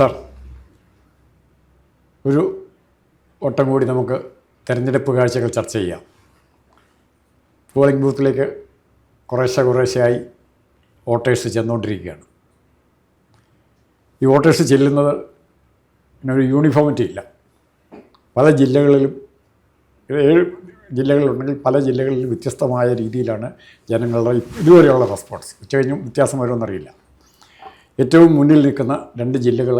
Sir ഒരു വട്ടം കൂടി നമുക്ക് തിരഞ്ഞെടുപ്പ് കാഴ്ചകൾ ചർച്ച ചെയ്യാം. പോളിംഗ് ബൂത്തിലേക്ക് കുറേശ്ശെ കുറേശ്ശെയായി വോട്ടേഴ്സ് ചെന്നുകൊണ്ടിരിക്കുകയാണ്. ഈ വോട്ടേഴ്സ് ചെല്ലുന്നത് ഒരു യൂണിഫോമിറ്റി ഇല്ല. പല ജില്ലകളിലും ഏഴ് ജില്ലകളുണ്ടെങ്കിൽ പല ജില്ലകളിലും വ്യത്യസ്തമായ രീതിയിലാണ് ജനങ്ങളുടെ ഇതുവരെയുള്ള റെസ്പോൺസ്. ഉച്ച കഴിഞ്ഞും വ്യത്യാസം വരുമെന്നറിയില്ല. ഏറ്റവും മുന്നിൽ നിൽക്കുന്ന രണ്ട് ജില്ലകൾ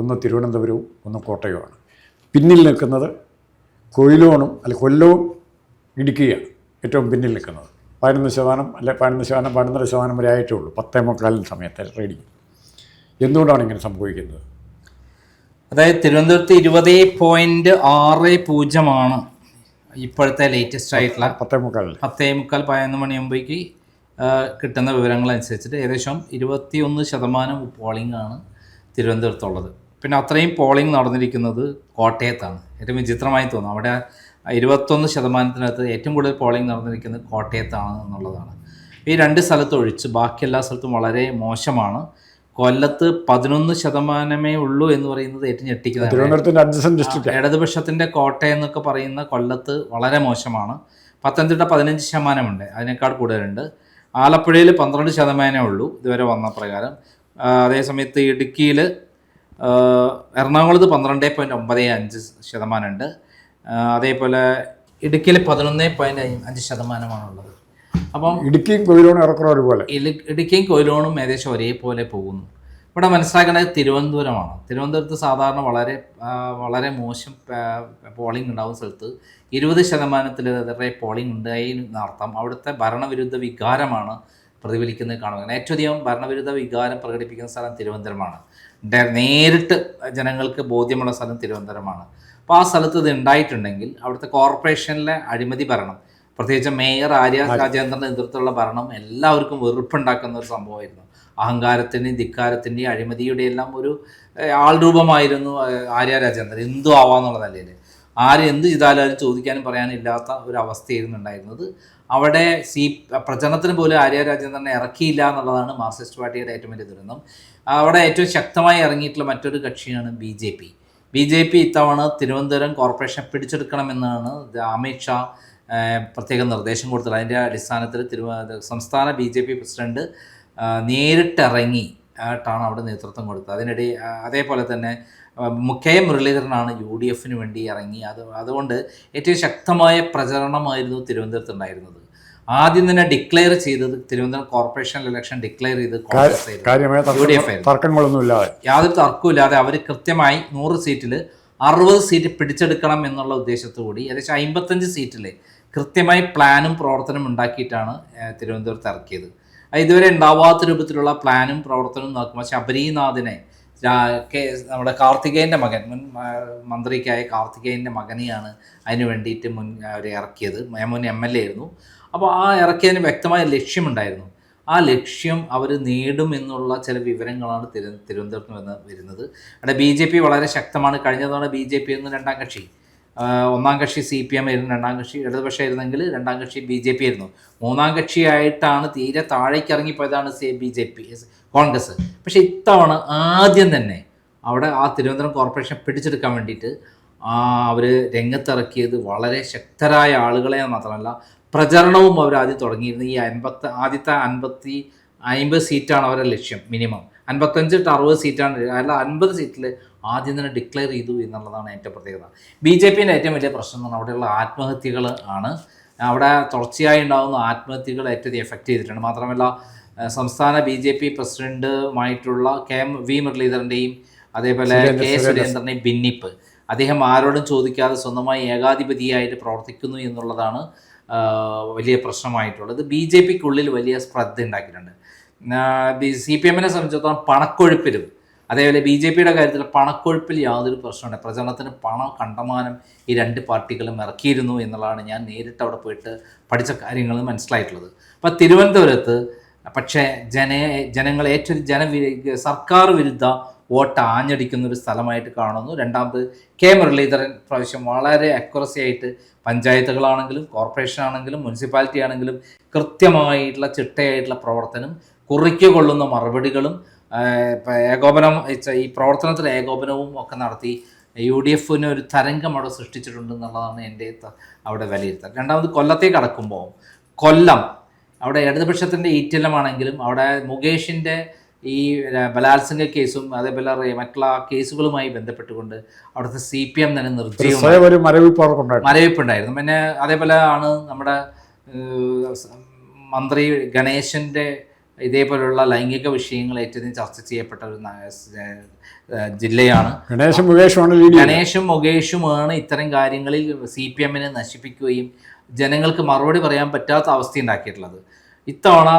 ഒന്ന് തിരുവനന്തപുരവും ഒന്ന് കോട്ടയവുമാണ്. പിന്നിൽ നിൽക്കുന്നത് കൊയിലോണും അല്ല കൊല്ലവും ഇടുക്കിയാണ് ഏറ്റവും പിന്നിൽ നിൽക്കുന്നത്. പതിനൊന്ന് ശതമാനം അല്ലെ പതിനൊന്ന് ശതമാനം പതിനൊന്നര ശതമാനം വരെ ആയിട്ടേ ഉള്ളൂ. പത്തേ മുക്കാലിന് സമയത്ത് റേഡിങ് എന്തുകൊണ്ടാണ് ഇങ്ങനെ സംഭവിക്കുന്നത്? അതായത് തിരുവനന്തപുരത്ത് ഇരുപത് പോയിന്റ് ആറ് പൂജ്യമാണ് ഇപ്പോഴത്തെ ലേറ്റസ്റ്റ് ആയിട്ടുള്ള പത്തേ മുക്കാലിൽ പത്തേ മുക്കാൽ പതിനൊന്ന് മണിയാകുമ്പോഴേക്ക് കിട്ടുന്ന വിവരങ്ങൾ അനുസരിച്ചിട്ട് ഏകദേശം ഇരുപത്തിയൊന്ന് ശതമാനം പോളിംഗ് ആണ് തിരുവനന്തപുരത്തുള്ളത്. പിന്നെ അത്രയും പോളിംഗ് നടന്നിരിക്കുന്നത് കോട്ടയത്താണ്. ഏറ്റവും വിചിത്രമായി തോന്നുന്നു. അവിടെ ഇരുപത്തൊന്ന് ശതമാനത്തിനകത്ത് ഏറ്റവും കൂടുതൽ പോളിംഗ് നടന്നിരിക്കുന്നത് കോട്ടയത്താണ് എന്നുള്ളതാണ്. ഈ രണ്ട് സ്ഥലത്ത് ഒഴിച്ച് ബാക്കി എല്ലാ സ്ഥലത്തും വളരെ മോശമാണ്. കൊല്ലത്ത് പതിനൊന്ന് ശതമാനമേ ഉള്ളൂ എന്ന് പറയുന്നത് ഏറ്റവും ഞെട്ടിക്കുന്നതാണ് ഇടതുപക്ഷത്തിന്റെ കോട്ടയം എന്നൊക്കെ പറയുന്ന കൊല്ലത്ത് വളരെ മോശമാണ്. പത്തനംതിട്ട പതിനഞ്ച് ശതമാനമുണ്ട്. അതിനേക്കാൾ കൂടുതലുണ്ട്. ആലപ്പുഴയിൽ പന്ത്രണ്ട് ശതമാനമേ ഉള്ളൂ ഇതുവരെ വന്ന പ്രകാരം. അതേസമയത്ത് ഇടുക്കിയിൽ എറണാകുളത്ത് പന്ത്രണ്ട് പോയിന്റ് ഒമ്പത് അഞ്ച് ശതമാനമുണ്ട്. അതേപോലെ ഇടുക്കിയിൽ പതിനൊന്ന് പോയിന്റ് അഞ്ച് ശതമാനമാണുള്ളത്. അപ്പം ഇടുക്കിയും കൊയിലോണും ഒരുപോലെ. ഇടുക്കിയും കൊയിലോണും ഏകദേശം ഒരേപോലെ പോകുന്നു. ഇവിടെ മനസ്സിലാക്കേണ്ടത് തിരുവനന്തപുരമാണ്. തിരുവനന്തപുരത്ത് സാധാരണ വളരെ വളരെ മോശം പോളിംഗ് ഉണ്ടാകുന്ന സ്ഥലത്ത് ഇരുപത് ശതമാനത്തിലേറെ പോളിംഗ് ഉണ്ടായി എന്നർത്ഥം അവിടുത്തെ ഭരണവിരുദ്ധ വികാരമാണ് പ്രതിഫലിക്കുന്നത് കാണുന്നത്. ഏറ്റവും അധികം ഭരണവിരുദ്ധ വികാരം പ്രകടിപ്പിക്കുന്ന സ്ഥലം തിരുവനന്തപുരമാണ്. നേരിട്ട് ജനങ്ങൾക്ക് ബോധ്യമുള്ള സ്ഥലം തിരുവനന്തപുരമാണ്. അപ്പോൾ ആ സ്ഥലത്ത് ഇത് ഉണ്ടായിട്ടുണ്ടെങ്കിൽ അവിടുത്തെ കോർപ്പറേഷനിലെ അഴിമതി ഭരണം പ്രത്യേകിച്ച് മേയർ ആര്യ രാജേന്ദ്രന്റെ നേതൃത്വത്തിലുള്ള ഭരണം എല്ലാവർക്കും വെറുപ്പുണ്ടാക്കുന്ന ഒരു സംഭവമായിരുന്നു. അഹങ്കാരത്തിന്റെയും ധിക്കാരത്തിന്റെയും അഴിമതിയുടെ എല്ലാം ഒരു ആൾ ആൾരൂപമായിരുന്നു ആര്യ രാജേന്ദ്രൻ. എന്തു ആവാന്നുള്ള നിലയിൽ ആര് എന്ത് ചെയ്താലും ആരും ചോദിക്കാനും പറയാനും ഇല്ലാത്ത ഒരു അവസ്ഥയായിരുന്നു ഉണ്ടായിരുന്നത്. അവിടെ സി പ്രചരണത്തിന് പോലും ആര്യ രാജേന്ദ്രനെ ഇറക്കിയില്ല എന്നുള്ളതാണ് മാർക്സിസ്റ്റ് പാർട്ടിയുടെ ഏറ്റവും വലിയ ദുരന്തം. അവിടെ ഏറ്റവും ശക്തമായി ഇറങ്ങിയിട്ടുള്ള മറ്റൊരു കക്ഷിയാണ് B J P. B J P ഇത്തവണ തിരുവനന്തപുരം കോർപ്പറേഷൻ പിടിച്ചെടുക്കണമെന്നാണ് അമിത് ഷാ പ്രത്യേക നിർദ്ദേശം കൊടുത്തത്. അതിന്റെ അടിസ്ഥാനത്തിൽ തിരുവ സംസ്ഥാന ബി ജെ പി പ്രസിഡന്റ് നേരിട്ടിറങ്ങി ആയിട്ടാണ് അവിടെ നേതൃത്വം കൊടുത്തത്. അതിനിടെ അതേപോലെ തന്നെ കെ മുരളീധരനാണ് യു ഡി എഫിന് വേണ്ടി ഇറങ്ങി. അത് അതുകൊണ്ട് ഏറ്റവും ശക്തമായ പ്രചരണമായിരുന്നു തിരുവനന്തപുരത്ത് ഉണ്ടായിരുന്നത്. ആദ്യം തന്നെ ഡിക്ലെയർ ചെയ്തത് തിരുവനന്തപുരം കോർപ്പറേഷൻ ഇലക്ഷൻ ഡിക്ലെയർ ചെയ്ത് കോൺഗ്രസ് ആയിരുന്നു. കാര്യമായ യു ഡി എഫ് തർക്കം- ആയിരുന്നു. തർക്കങ്ങളൊന്നും ഇല്ലാതെ യാതൊരു തർക്കമില്ലാതെ അവർ കൃത്യമായി നൂറ് സീറ്റിൽ അറുപത് സീറ്റ് പിടിച്ചെടുക്കണം എന്നുള്ള ഉദ്ദേശത്തോടുകൂടി ഏകദേശം അമ്പത്തഞ്ച് സീറ്റിൽ കൃത്യമായി പ്ലാനും പ്രവർത്തനവും ഉണ്ടാക്കിയിട്ടാണ് തിരുവനന്തപുരത്ത് ഇറക്കിയത്. ഇതുവരെ ഉണ്ടാവാത്ത രൂപത്തിലുള്ള പ്ലാനും പ്രവർത്തനവും നോക്കുമ്പോൾ ശബരിനാഥിനെ നമ്മുടെ കാർത്തികേയന്റെ മകൻ മുൻ മന്ത്രിക്കായ കാർത്തികേയന്റെ മകനെയാണ് അതിന് വേണ്ടിയിട്ട് മുൻ അവർ ഇറക്കിയത്. മുൻ എം എൽ എ ആയിരുന്നു. അപ്പോൾ ആ ഇറക്കിയതിന് വ്യക്തമായ ലക്ഷ്യമുണ്ടായിരുന്നു. ആ ലക്ഷ്യം അവർ നേടും എന്നുള്ള ചില വിവരങ്ങളാണ് തിരു തിരുവനന്തപുരത്ത് നിന്ന് വരുന്നത്. അവിടെ ബി ജെ പി വളരെ ശക്തമാണ്. കഴിഞ്ഞ തവണ ബി ജെ പി എന്ന് രണ്ടാം കക്ഷി ഒന്നാം കക്ഷി സി പി എം ആയിരുന്നു രണ്ടാം കക്ഷി ഇടതുപക്ഷം ആയിരുന്നെങ്കിൽ രണ്ടാം കക്ഷി ബി ജെ പി ആയിരുന്നു. മൂന്നാം കക്ഷിയായിട്ടാണ് തീരെ താഴേക്ക് ഇറങ്ങിപ്പോയതാണ് C B J P Congress. പക്ഷേ ഇത്തവണ ആദ്യം തന്നെ അവിടെ ആ തിരുവനന്തപുരം കോർപ്പറേഷൻ പിടിച്ചെടുക്കാൻ വേണ്ടിയിട്ട് അവർ രംഗത്തിറക്കിയത് വളരെ ശക്തരായ ആളുകളെ മാത്രമല്ല പ്രചരണവും അവർ ആദ്യം തുടങ്ങിയിരുന്നു. ഈ അൻപത്ത് ആദ്യത്തെ അൻപത്തി അമ്പത് സീറ്റാണ് അവരുടെ ലക്ഷ്യം മിനിമം. അൻപത്തഞ്ച് ടു അറുപത് സീറ്റാണ് അല്ല അൻപത് സീറ്റിൽ ആദ്യം തന്നെ ഡിക്ലെയർ ചെയ്തു എന്നുള്ളതാണ് ഏറ്റവും പ്രത്യേകത. ബി ജെ പിന്റെ ഏറ്റവും വലിയ പ്രശ്നം എന്ന് പറഞ്ഞാൽ അവിടെയുള്ള ആത്മഹത്യകൾ ആണ്. അവിടെ തുടർച്ചയായി ഉണ്ടാകുന്ന ആത്മഹത്യകൾ ഏറ്റവും എഫക്റ്റ് ചെയ്തിട്ടുണ്ട്. മാത്രമല്ല സംസ്ഥാന ബി ജെ പി പ്രസിഡന്റുമായിട്ടുള്ള കെ എം വി മുരളീധരന്റെയും അതേപോലെ കെ സുരേന്ദ്രന്റെയും ഭിന്നിപ്പ്. അദ്ദേഹം ആരോടും ചോദിക്കാതെ സ്വന്തമായി ഏകാധിപതിയായിട്ട് പ്രവർത്തിക്കുന്നു എന്നുള്ളതാണ് വലിയ പ്രശ്നമായിട്ടുള്ളത്. ബി ജെ പിക്കുള്ളിൽ വലിയ ശ്രദ്ധ ഉണ്ടാക്കിയിട്ടുണ്ട്. സി പി എമ്മിനെ സംബന്ധിച്ചിടത്തോളം പണക്കൊഴുപ്പിലും അതേപോലെ ബി ജെ പിയുടെ കാര്യത്തിൽ പണക്കൊഴുപ്പിൽ യാതൊരു പ്രശ്നമുണ്ട് പ്രചരണത്തിന് പണം കണ്ടമാനം ഈ രണ്ട് പാർട്ടികളും ഇറക്കിയിരുന്നു എന്നുള്ളതാണ് ഞാൻ നേരിട്ട് അവിടെ പോയിട്ട് പഠിച്ച കാര്യങ്ങൾ മനസ്സിലായിട്ടുള്ളത്. അപ്പോൾ തിരുവനന്തപുരത്ത് പക്ഷേ ജന ജനങ്ങൾ ഏറ്റവും ജന സർക്കാർ വിരുദ്ധ വോട്ട് ആഞ്ഞടിക്കുന്ന ഒരു സ്ഥലമായിട്ട് കാണുന്നു. രണ്ടാമത് കെ മുരളീധരൻ പ്രാവശ്യം വളരെ അക്യുറസി ആയിട്ട് പഞ്ചായത്തുകളാണെങ്കിലും കോർപ്പറേഷൻ ആണെങ്കിലും മുനിസിപ്പാലിറ്റി ആണെങ്കിലും കൃത്യമായിട്ടുള്ള ചിട്ടയായിട്ടുള്ള പ്രവർത്തനം കുറിക്കൊള്ളുന്ന മറുപടികളും ഏകോപനം ഈ പ്രവർത്തനത്തിൽ ഏകോപനവും ഒക്കെ നടത്തി യു ഡി എഫിന് ഒരു തരംഗം അവിടെ സൃഷ്ടിച്ചിട്ടുണ്ട് എന്നുള്ളതാണ് എന്റെ അവിടെ വിലയിരുത്തൽ. രണ്ടാമത് കൊല്ലത്തേക്ക് കടക്കുമ്പോൾ കൊല്ലം അവിടെ ഇടതുപക്ഷത്തിന്റെ ഈറ്റലമാണെങ്കിലും അവിടെ മുകേഷിന്റെ ഈ ബലാത്സംഗ കേസും അതേപോലെ മറ്റുള്ള കേസുകളുമായി ബന്ധപ്പെട്ടുകൊണ്ട് അവിടുത്തെ സി പി എം തന്നെ നിർജീവം മരവിപ്പ് മരവിപ്പുണ്ടായിരുന്നു. പിന്നെ അതേപോലെ ആണ് നമ്മുടെ മന്ത്രി ഗണേശന്റെ ഇതേപോലുള്ള ലൈംഗിക വിഷയങ്ങൾ ഏറ്റവും ചർച്ച ചെയ്യപ്പെട്ട ഒരു ജില്ലയാണ്. ഗണേശും മുകേഷുമാണ് ഗണേശും മുകേഷുമാണ് ഇത്തരം കാര്യങ്ങളിൽ സി പി എമ്മിനെ നശിപ്പിക്കുകയും ജനങ്ങൾക്ക് മറുപടി പറയാൻ പറ്റാത്ത അവസ്ഥ ഉണ്ടാക്കിയിട്ടുള്ളത്. ഇത്തവണ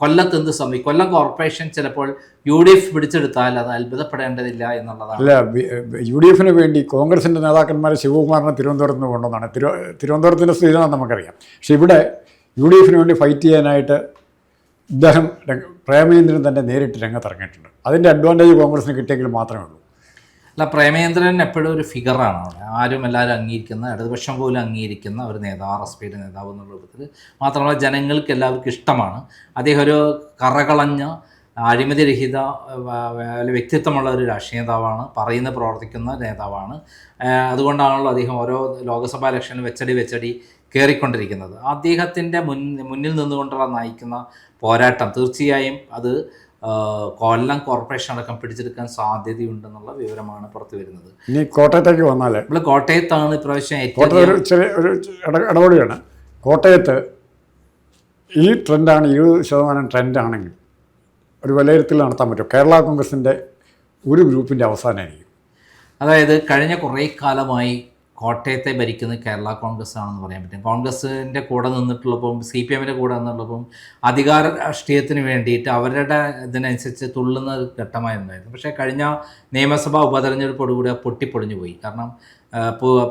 കൊല്ലത്ത് എന്ത് സംഭവിക്കും? കൊല്ലം കോർപ്പറേഷൻ ചിലപ്പോൾ യു ഡി എഫ് പിടിച്ചെടുത്താൽ അത് അത്ഭുതപ്പെടേണ്ടതില്ല എന്നുള്ളതാണ്. അല്ല യു ഡി എഫിന് വേണ്ടി കോൺഗ്രസിന്റെ നേതാക്കന്മാർ ശിവകുമാറിനെ തിരുവനന്തപുരത്ത് നിന്ന് കൊണ്ടുവന്നാണ്. തിരു തിരുവനന്തപുരത്തിന്റെ സ്ഥിതി നമുക്കറിയാം. പക്ഷെ ഇവിടെ യു ഡി എഫിന് വേണ്ടി ഫൈറ്റ് ചെയ്യാനായിട്ട് ഇദ്ദേഹം പ്രേമേന്ദ്രൻ തന്നെ നേരിട്ട് രംഗത്തിറങ്ങിയിട്ടുണ്ട്. അതിന്റെ അഡ്വാന്റേജ് കോൺഗ്രസിന് കിട്ടിയെങ്കിൽ മാത്രമേ ഉള്ളൂ. അല്ല പ്രേമേന്ദ്രൻ എപ്പോഴും ഒരു ഫിഗറാണ് അവിടെ. ആരും എല്ലാവരും അംഗീകരിക്കുന്ന ഇടതുപക്ഷം പോലും അംഗീകരിക്കുന്ന ഒരു നേതാവ് ആർ എസ് പിയുടെ നേതാവ് എന്നുള്ള രൂപത്തിൽ. മാത്രമല്ല ജനങ്ങൾക്ക് എല്ലാവർക്കും ഇഷ്ടമാണ്. അദ്ദേഹം ഒരു കറകളഞ്ഞ അഴിമതിരഹിത വ്യക്തിത്വമുള്ള ഒരു രാഷ്ട്രീയ നേതാവാണ്. പറയുന്ന പ്രവർത്തിക്കുന്ന നേതാവാണ്. അതുകൊണ്ടാണല്ലോ അദ്ദേഹം ഓരോ ലോക്സഭാ ഇലക്ഷനിൽ വെച്ചടി വെച്ചടി കയറിക്കൊണ്ടിരിക്കുന്നത് അദ്ദേഹത്തിന്റെ മുൻ മുന്നിൽ നിന്നുകൊണ്ടുള്ള നയിക്കുന്ന പോരാട്ടം തീർച്ചയായും അത് കൊല്ലം കോർപ്പറേഷൻ അടക്കം പിടിച്ചെടുക്കാൻ സാധ്യതയുണ്ടെന്നുള്ള വിവരമാണ് പുറത്തു വരുന്നത്. ഇനി കോട്ടയത്തേക്ക് വന്നാൽ നമ്മൾ കോട്ടയത്താണ് ഇപ്രാവശ്യം ഏറ്റവും ഒരു ചെറിയ ഒരു ഇട- ഇടപെടുകയാണ്. കോട്ടയത്ത് ഈ ട്രെൻഡാണ് ഇരുപത് ശതമാനം ട്രെൻഡാണെങ്കിൽ ഒരു വിലയിരുത്തൽ നടത്താൻ പറ്റും കേരള കോൺഗ്രസിന്റെ ഒരു ഗ്രൂപ്പിന്റെ അവസാനമായിരിക്കും. അതായത് കഴിഞ്ഞ കുറേ കാലമായി കോട്ടയത്തെ ഭരിക്കുന്നത് കേരള കോൺഗ്രസ് ആണെന്ന് പറയാൻ പറ്റും. കോൺഗ്രസിന്റെ കൂടെ നിന്നിട്ടുള്ളപ്പം സി പി എമ്മിന്റെ കൂടെ നിന്നുള്ളപ്പം അധികാര രാഷ്ട്രീയത്തിന് വേണ്ടിയിട്ട് അവരുടെ ഇതിനനുസരിച്ച് തുള്ളുന്ന ഘട്ടമായിരുന്നായിരുന്നു പക്ഷേ കഴിഞ്ഞ നിയമസഭാ ഉപതെരഞ്ഞെടുപ്പോടുകൂടി പൊട്ടിപ്പൊളിഞ്ഞു പോയി. കാരണം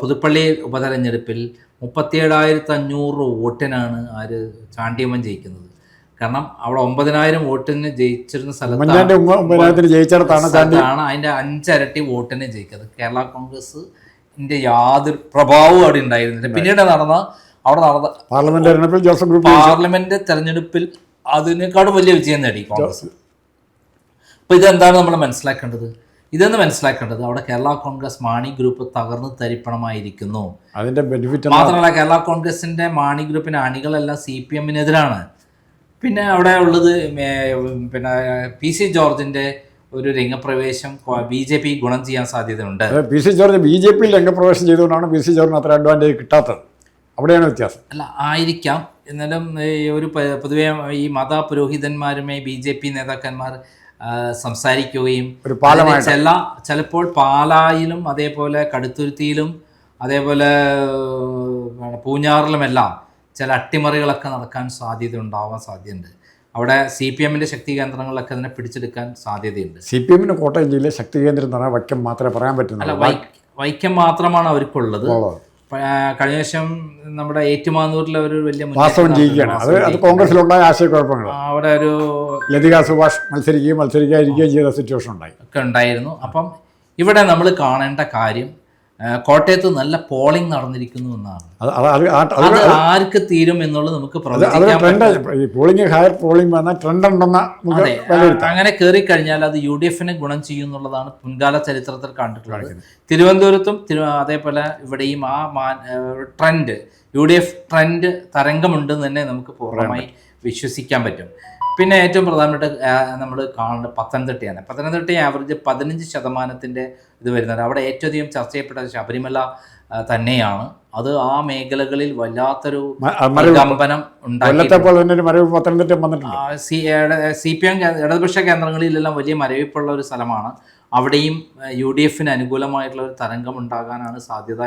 പുതുപ്പള്ളി ഉപതെരഞ്ഞെടുപ്പിൽ മുപ്പത്തിയേഴായിരത്തി അഞ്ഞൂറ് വോട്ടിനാണ് ആര് ചാണ്ടിയമ്മൻ ജയിക്കുന്നത്. കാരണം അവിടെ ഒമ്പതിനായിരം വോട്ടിന് ജയിച്ചിരുന്ന സ്ഥലത്താണ് അതിന്റെ അഞ്ചരട്ടി വോട്ടിന് ജയിക്കുന്നത്. കേരള കോൺഗ്രസിന്റെ യാതൊരു പ്രഭാവവും അവിടെ ഉണ്ടായിരുന്നില്ല. പിന്നീട് നടന്ന അവിടെ നടന്ന പാർലമെന്റ് തെരഞ്ഞെടുപ്പിൽ ജോസഫ് ഗ്രൂപ്പ് പാർലമെന്റ് തെരഞ്ഞെടുപ്പിൽ അതിനേക്കാളും വലിയ വിജയം നേടി കോൺഗ്രസ്. അപ്പൊ ഇതെന്താണ് നമ്മൾ മനസ്സിലാക്കേണ്ടത്? ഇതെന്ന് മനസ്സിലാക്കേണ്ടത് അവിടെ കേരള കോൺഗ്രസ് മാണി ഗ്രൂപ്പ് തകർന്ന് തരിപ്പണമായിരിക്കുന്നു. അതിന്റെ ബെനിഫിറ്റ് മാത്രമല്ല കേരള കോൺഗ്രസിന്റെ മാണി ഗ്രൂപ്പിന്റെ അണികളെല്ലാം സി പി എമ്മിനെതിരാണ് പിന്നെ അവിടെ ഉള്ളത് പിന്നെ പി സി ജോർജിന്റെ ഒരു രംഗപ്രവേശം ബി ജെ പി ഗുണം ചെയ്യാൻ സാധ്യതയുണ്ട്. P C George B J പിയിൽ രംഗപ്രവേശം ചെയ്തുകൊണ്ടാണ് പി സി ജോർജിന് അത്ര അഡ്വാന്റേജ് കിട്ടാത്തത്. അവിടെയാണ് വ്യത്യാസം. അല്ല ആയിരിക്കാം. എന്നാലും ഒരു പൊതുവെ ഈ മത പുരോഹിതന്മാരുമായി ബി ജെ പി നേതാക്കന്മാർ സംസാരിക്കുകയും ഒരു ചില ചിലപ്പോൾ പാലായിലും അതേപോലെ കടുത്തുരുത്തിയിലും അതേപോലെ പൂഞ്ഞാറിലുമെല്ലാം ചില അട്ടിമറികളൊക്കെ നടക്കാൻ സാധ്യത ഉണ്ടാവാൻ സാധ്യതയുണ്ട്. അവിടെ സി പി എമ്മിന്റെ ശക്തി കേന്ദ്രങ്ങളിലൊക്കെ അതിനെ പിടിച്ചെടുക്കാൻ സാധ്യതയുണ്ട്. സി പി എമ്മിന് കോട്ടയം ജില്ലയിലെ ശക്തി കേന്ദ്രം എന്ന് പറഞ്ഞാൽ വൈക്കം മാത്രമേ പറയാൻ പറ്റുന്നുള്ളൂ. വൈക്കം മാത്രമാണ് അവർക്കുള്ളത്. കഴിഞ്ഞ വർഷം നമ്മുടെ ഏറ്റുമാനൂരിലെ ഒരു വലിയ വാസ്തവം ജയിക്കുകയാണ്. അത് അത് കോൺഗ്രസിലുണ്ടായ ആശയക്കുഴപ്പങ്ങൾ അവിടെ ഒരു ലതിക സുഭാഷ് മത്സരിക്കുകയും മത്സരിക്കാതിരിക്കുകയും ചെയ്ത സിറ്റുവേഷൻ ഉണ്ടായി. ഒക്കെ ഉണ്ടായിരുന്നു. അപ്പം ഇവിടെ നമ്മൾ കാണേണ്ട കാര്യം കോട്ടയത്ത് നല്ല പോളിംഗ് നടന്നിരിക്കുന്നു എന്നാണ്. അത് ആർക്ക് തീരും എന്നുള്ളത് നമുക്ക് പോളിംഗ് ഹയർ പോളിംഗ് വന്ന ട്രെൻഡ് ഉണ്ടെന്ന അങ്ങനെ കയറി കഴിഞ്ഞാൽ അത് യു ഡി എഫിന് ഗുണം ചെയ്യും എന്നുള്ളതാണ് മുൻകാല ചരിത്രത്തിൽ കണ്ടിട്ടുള്ളത്. തിരുവനന്തപുരത്തും അതേപോലെ ഇവിടെയും ആ trend U D F trend തരംഗമുണ്ടെന്ന് തന്നെ നമുക്ക് പൂർണമായി. വിശ്വസിക്കാൻ പറ്റും. പിന്നെ ഏറ്റവും പ്രധാനപ്പെട്ട നമ്മൾ കാണേണ്ട പത്തനംതിട്ടയാണ്. പത്തനംതിട്ട ആവറേജ് പതിനഞ്ച് ശതമാനത്തിന്റെ ഇത് വരുന്നത് അവിടെ ഏറ്റവും അധികം ചർച്ച ചെയ്യപ്പെട്ട ശബരിമല തന്നെയാണ്. അത് ആ മേഖലകളിൽ വല്ലാത്തൊരു. കമ്പനം ഉണ്ടാക്കി സി പി എം ഇടതുപക്ഷ കേന്ദ്രങ്ങളിലെല്ലാം വലിയ മരവിപ്പുള്ള ഒരു സ്ഥലമാണ്. അവിടെയും യു ഡി എഫിന് അനുകൂലമായിട്ടുള്ള ഒരു തരംഗം ഉണ്ടാകാനാണ് സാധ്യത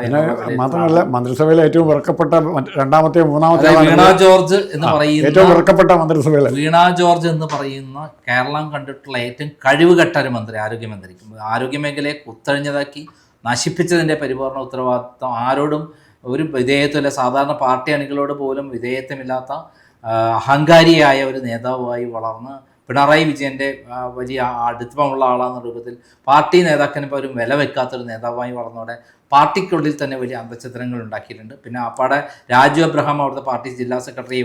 മാത്രമല്ല മന്ത്രിസഭയിലെ ഏറ്റവും വെറുക്കപ്പെട്ട രണ്ടാമത്തെ മൂന്നാമത്തെ വീണ ജോർജ് എന്ന് പറയുന്ന ഏറ്റവും വെറുക്കപ്പെട്ട മന്ത്രിസഭയിൽ വീണ ജോർജ് എന്ന് പറയുന്ന കേരളം കണ്ടിട്ടുള്ള ഏറ്റവും കഴിവുകെട്ട ഒരു മന്ത്രി ആരോഗ്യമന്ത്രി. ആരോഗ്യമേഖലയെ കുത്തഴിഞ്ഞതാക്കി നശിപ്പിച്ചതിന്റെ പരിപൂർണ ഉത്തരവാദിത്വം ആരോടും ഒരു വിധേയത്വമില്ല. സാധാരണ പാർട്ടി അണികളോട് പോലും വിധേയത്വമില്ലാത്ത അഹങ്കാരിയായ ഒരു നേതാവായി വളർന്ന് പിണറായി വിജയന്റെ വലിയ അടുപ്പമുള്ള ആളാന്ന രൂപത്തിൽ പാർട്ടി നേതാക്കന് പോലും വില വെക്കാത്തൊരു നേതാവായി വളർന്നതോടെ പാർട്ടിക്കുള്ളിൽ തന്നെ വലിയ അന്തചിത്രങ്ങൾ ഉണ്ടാക്കിയിട്ടുണ്ട്. പിന്നെ അപ്പാടെ രാജു അബ്രഹാം അവിടുത്തെ പാർട്ടി ജില്ലാ സെക്രട്ടറി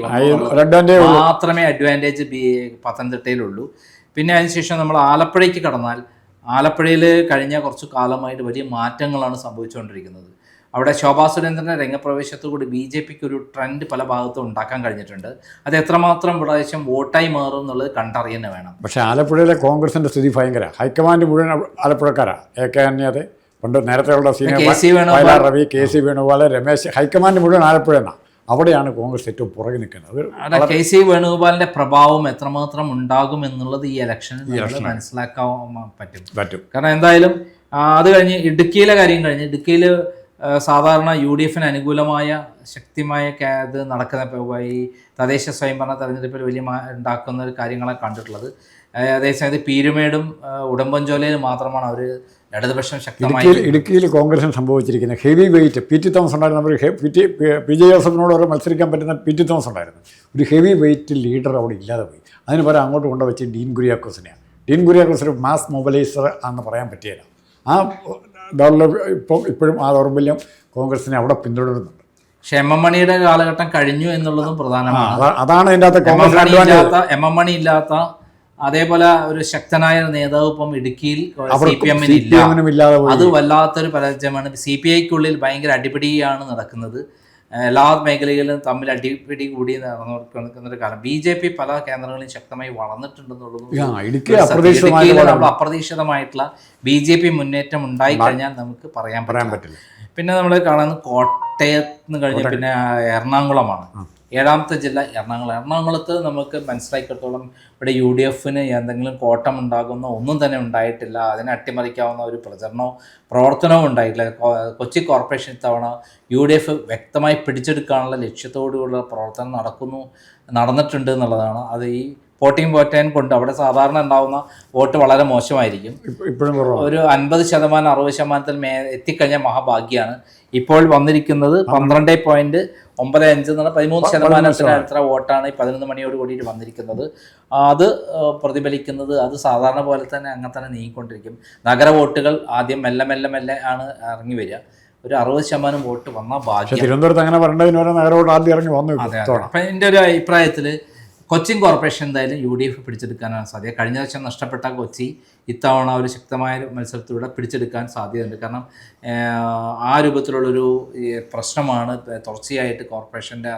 മാത്രമേ അഡ്വാന്റേജ് ബി പത്തനംതിട്ടയിലുള്ളൂ. പിന്നെ അതിനുശേഷം നമ്മൾ ആലപ്പുഴയ്ക്ക് കടന്നാൽ ആലപ്പുഴയിൽ കഴിഞ്ഞ കുറച്ച് കാലമായിട്ട് വലിയ മാറ്റങ്ങളാണ് സംഭവിച്ചുകൊണ്ടിരിക്കുന്നത്. അവിടെ ശോഭാ സുരേന്ദ്രന്റെ രംഗപ്രവേശത്തോടുകൂടി ബി ജെ പിക്ക് ഒരു ട്രെൻഡ് പല ഭാഗത്തും ഉണ്ടാക്കാൻ കഴിഞ്ഞിട്ടുണ്ട്. അത് എത്രമാത്രം പ്രാവശ്യം വോട്ടായി മാറും എന്നുള്ളത് കണ്ടറിയാൻ വേണം. പക്ഷേ ആലപ്പുഴയിലെ കോൺഗ്രസിന്റെ സ്ഥിതി ഭയങ്കര. ഹൈക്കമാൻഡ് മുഴുവൻ ആലപ്പുഴക്കാരാ. എ കെ അന്യത് പണ്ട് നേരത്തെയുള്ള senior Vayalar Ravi K C Venugopal Ramesh high command മുഴുവൻ ആലപ്പുഴ എന്നാണ് അവിടെയാണ് കോൺഗ്രസ് ഏറ്റവും പുറകെ നിൽക്കുന്നത്. കെ സി വേണുഗോപാലിന്റെ പ്രഭാവം എത്രമാത്രം ഉണ്ടാകും എന്നുള്ളത് ഈ ഇലക്ഷനിൽ മനസ്സിലാക്കാൻ പറ്റും. പറ്റും. കാരണം എന്തായാലും അത് കഴിഞ്ഞ് ഇടുക്കിയിലെ കാര്യം കഴിഞ്ഞ് ഇടുക്കിയിൽ സാധാരണ യു ഡി എഫിന് അനുകൂലമായ ശക്തിമായ ഇത് നടക്കുന്ന ഈ തദ്ദേശ സ്വയംഭരണ തെരഞ്ഞെടുപ്പിൽ വലിയ ഉണ്ടാക്കുന്ന ഒരു കാര്യങ്ങളാണ് കണ്ടിട്ടുള്ളത്. അതേസമയത്ത് പീരുമേടും ഉടമ്പൻചോലയിലും മാത്രമാണ് അവർ ഇടതുപക്ഷം ശക്തമായി ഇടുക്കിയിൽ കോൺഗ്രസിന് സംഭവിച്ചിരിക്കുന്ന heavy weight P T Thomas ഉണ്ടായിരുന്ന. ഒരു പി ടി പി ജെ ജോസഫിനോട് അവർ മത്സരിക്കാൻ പറ്റുന്ന പി ടി തോമസ് ഉണ്ടായിരുന്നു. ഒരു ഹെവി വെയിറ്റ് ലീഡർ അവിടെ ഇല്ലാതെ പോയി. അതിന് പകരം അങ്ങോട്ട് കൊണ്ടുവച്ച് ഡീൻ കുര്യാക്കോസിനെയാണ്. ഡീൻ കുര്യാക്കോസ് ഒരു മാസ് മൊബിലൈസർ ആണെന്ന് പറയാൻ പറ്റിയല്ല ആ ഡെവലപ്പ് ഇപ്പം ഇപ്പോഴും ആ ദൗർബല്യം കോൺഗ്രസിനെ അവിടെ പിന്തുടരുന്നുണ്ട്. ക്ഷേമമണിയുടെ കാലഘട്ടം കഴിഞ്ഞു എന്നുള്ളതും പ്രധാനമാണ്. അതാണ് ഇതിന്റെ അകത്ത് M M Congress Mani advantage ഇല്ലാത്ത എം എം മണി ഇല്ലാത്ത അതേപോലെ ഒരു ശക്തനായ നേതാവ് ഇപ്പം ഇടുക്കിയിൽ സി പി എമ്മിന് ഇല്ല. അത് വല്ലാത്തൊരു പരാജയമാണ്. സി പി ഐക്കുള്ളിൽ ഭയങ്കര അടിപിടിയാണ് നടക്കുന്നത്. എല്ലാ മേഖലകളിലും തമ്മിൽ അടിപിടി കൂടി നടന്നുകൊണ്ടിരിക്കുന്ന ഒരു കാലം. ബി ജെ പി പല കേന്ദ്രങ്ങളിലും ശക്തമായി വളർന്നിട്ടുണ്ടെന്നുള്ളത് അപ്രതീക്ഷിതമായിട്ടുള്ള ബി ജെ പി മുന്നേറ്റം ഉണ്ടായി കഴിഞ്ഞാൽ നമുക്ക് പറയാൻ പറയാൻ പറ്റില്ല. പിന്നെ നമ്മൾ കാണുന്നത് കോട്ടയത്ത് കഴിഞ്ഞ് പിന്നെ എറണാകുളമാണ്. ഏഴാമത്തെ ജില്ല എറണാകുളം. എറണാകുളത്ത് നമുക്ക് മനസ്സിലാക്കിയിടത്തോളം ഇവിടെ യു ഡി എഫിന് എന്തെങ്കിലും കോട്ടം ഉണ്ടാകുന്ന ഒന്നും തന്നെ ഉണ്ടായിട്ടില്ല. അതിനെ അട്ടിമറിക്കാവുന്ന ഒരു പ്രചരണവും പ്രവർത്തനവും ഉണ്ടായിട്ടില്ല. കൊച്ചി കോർപ്പറേഷൻ ഇത്തവണ യു ഡി എഫ് വ്യക്തമായി പിടിച്ചെടുക്കാനുള്ള ലക്ഷ്യത്തോടുകൂടി പ്രവർത്തനം നടക്കുന്നു നടന്നിട്ടുണ്ട് എന്നുള്ളതാണ്. അത് ഈ പോട്ടിങ് പോറ്റാൻ കൊണ്ട് അവിടെ സാധാരണ ഉണ്ടാകുന്ന വോട്ട് വളരെ മോശമായിരിക്കും. ഒരു അൻപത് ശതമാനം അറുപത് ശതമാനത്തിൽ മേ എത്തിക്കഴിഞ്ഞ മഹാഭാഗ്യമാണ് ഇപ്പോൾ വന്നിരിക്കുന്നത് പന്ത്രണ്ട് പോയിന്റ് ഒമ്പത് അഞ്ച് എന്നുള്ള പതിമൂന്ന് ശതമാനത്തിന് അടുത്ത വോട്ടാണ് ഈ പതിനൊന്ന് മണിയോട് കൂടിയിട്ട് വന്നിരിക്കുന്നത്? അത് പ്രതിഫലിക്കുന്നത് അത് സാധാരണ പോലെ തന്നെ അങ്ങനെ തന്നെ നീങ്ങിക്കൊണ്ടിരിക്കും. നഗര വോട്ടുകൾ ആദ്യം മെല്ലെ മെല്ലെ മെല്ലെ ആണ് ഇറങ്ങി വരിക. ഒരു അറുപത് ശതമാനം വോട്ട് വന്നാൽ ഭാഗ്യം. തിരുവനന്തപുരത്ത് അങ്ങനെ പറഞ്ഞതിന് വരെ വോട്ട് ആദ്യം ഇറങ്ങി വന്നു അപ്പം എന്റെ ഒരു അഭിപ്രായത്തിൽ കൊച്ചിൻ കോർപ്പറേഷൻ എന്തായാലും യു ഡി എഫ് പിടിച്ചെടുക്കാനാണ് സാധ്യത. കഴിഞ്ഞ വർഷം നഷ്ടപ്പെട്ട കൊച്ചി ഇത്തവണ ഒരു ശക്തമായ മത്സരത്തിലൂടെ പിടിച്ചെടുക്കാൻ സാധ്യതയുണ്ട്. കാരണം ആ രൂപത്തിലുള്ളൊരു പ്രശ്നമാണ് തുടർച്ചയായിട്ട് കോർപ്പറേഷന്റെ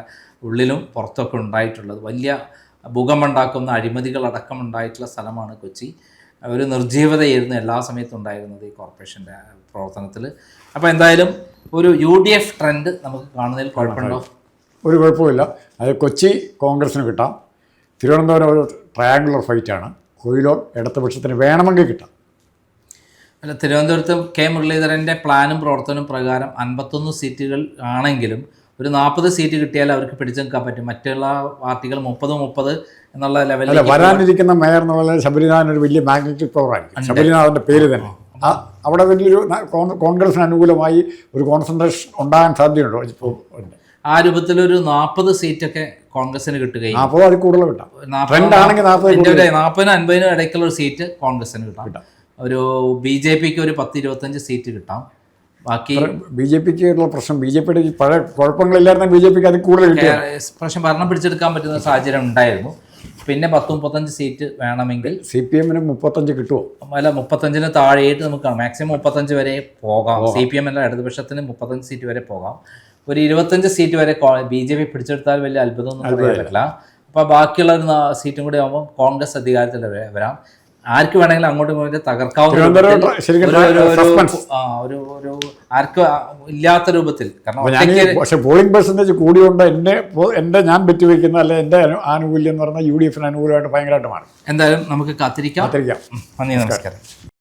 ഉള്ളിലും പുറത്തൊക്കെ ഉണ്ടായിട്ടുള്ളത്. വലിയ ഭൂകമ്പമുണ്ടാക്കുന്ന അഴിമതികളടക്കം ഉണ്ടായിട്ടുള്ള സ്ഥലമാണ് കൊച്ചി. ഒരു നിർജീവതയായിരുന്നു എല്ലാ സമയത്തും ഉണ്ടായിരുന്നത് ഈ കോർപ്പറേഷന്റെ പ്രവർത്തനത്തിൽ. അപ്പോൾ എന്തായാലും ഒരു യു ഡി എഫ് ട്രെൻഡ് നമുക്ക് കാണുന്നതിൽ കുഴപ്പമുണ്ടോ? ഒരു കുഴപ്പമില്ല അത് കൊച്ചി കോൺഗ്രസിന് കിട്ടാം. തിരുവനന്തപുരം ഒരു ട്രയാങ്കുലർ ഫൈറ്റാണ് കൊയിലോൺ ഇടതുപക്ഷത്തിന് വേണമെങ്കിൽ കിട്ടാം. അല്ല തിരുവനന്തപുരത്ത് കെ മുരളീധരന്റെ പ്ലാനും പ്രവർത്തനവും പ്രകാരം അൻപത്തൊന്ന് സീറ്റുകൾ ആണെങ്കിലും ഒരു നാൽപ്പത് സീറ്റ് കിട്ടിയാൽ അവർക്ക് പിടിച്ചു നിൽക്കാൻ പറ്റും. മറ്റുള്ള പാർട്ടികൾ മുപ്പത് മുപ്പത് എന്നുള്ള ലെവലിൽ വരാനിരിക്കുന്ന മേയർ എന്നുള്ളത് ശബരിനാഥൻ ഒരു വലിയ മാഗ്നറ്റിക് പവർ ആയിരിക്കും. ശബരിനാഥന്റെ പേര് തന്നെ. അവിടെ വലിയൊരു കോൺഗ്രസിന് അനുകൂലമായി ഒരു കോൺസെൻട്രേഷൻ ഉണ്ടാകാൻ സാധ്യതയുണ്ടോ? ഇപ്പോൾ ഉണ്ട്. ആ രൂപത്തിലൊരു നാൽപ്പത് സീറ്റൊക്കെ കോൺഗ്രസിന് കിട്ടുകയും നാൽപ്പത് കൂടുതൽ കിട്ടാം. ഒരു നാൽപ്പതിനും അൻപതിനും ഇടയ്ക്കുള്ള ഒരു സീറ്റ് കോൺഗ്രസിന് കിട്ടാം. ഒരു ബി ജെ പിക്ക് ഒരു പത്ത് ഇരുപത്തഞ്ച് സീറ്റ് കിട്ടാം. ബാക്കി ബി ജെ പിക്ക് ഉള്ള പ്രശ്നം ബി ജെ പിയുടെ പഴയ കുഴപ്പങ്ങളില്ലായിരുന്നു ബി ജെ പിക്ക് അതിൽ കൂടുതൽ പ്രശ്നം ഭരണം പിടിച്ചെടുക്കാൻ പറ്റുന്ന സാഹചര്യം ഉണ്ടായിരുന്നു. പിന്നെ പത്ത് മുപ്പത്തഞ്ച് സീറ്റ് വേണമെങ്കിൽ സി പി എമ്മിന് മുപ്പത്തഞ്ച് കിട്ടുമോ അല്ല മുപ്പത്തഞ്ചിന് താഴെയായിട്ട് നമുക്ക് മാക്സിമം മുപ്പത്തഞ്ച് വരെ പോകാം. സി പി എം അല്ല ഇടതുപക്ഷത്തിന് മുപ്പത്തഞ്ച് സീറ്റ് വരെ പോകാം. ഒരു ഇരുപത്തഞ്ച് സീറ്റ് വരെ ബി ജെ പി പിടിച്ചെടുത്താൽ വലിയ അത്ഭുതമൊന്നും പറയാൻ പറ്റില്ല. അപ്പോൾ ബാക്കിയുള്ള ഒരു സീറ്റും കൂടി ആകുമ്പോൾ കോൺഗ്രസ് അധികാരത്തിൽ വരാം. ആർക്ക് വേണമെങ്കിലും അങ്ങോട്ടും ഇങ്ങോട്ടും തകർക്കാവുന്ന ഒരു- ഒരു- ഒരു- ആ, ഒരു ഒരു ഇല്ലാത്ത രൂപത്തിൽ. കാരണം ഞാൻ പക്ഷേ പോളിംഗ് പെർസെന്റേജ് കൂടിയുണ്ട് എന്റെ ഞാൻ ബെറ്റ് വയ്ക്കുന്ന അല്ലെ എന്റെ ആനുകൂല്യം എന്ന് പറഞ്ഞാൽ യു ഡി എഫിന് അനുകൂലമായിട്ട് ഭയങ്കരമായിട്ട് മാറും. എന്തായാലും നമുക്ക് കാത്തിരിക്കാം. കാത്തിരിക്കാം. നന്ദി നമസ്കാരം.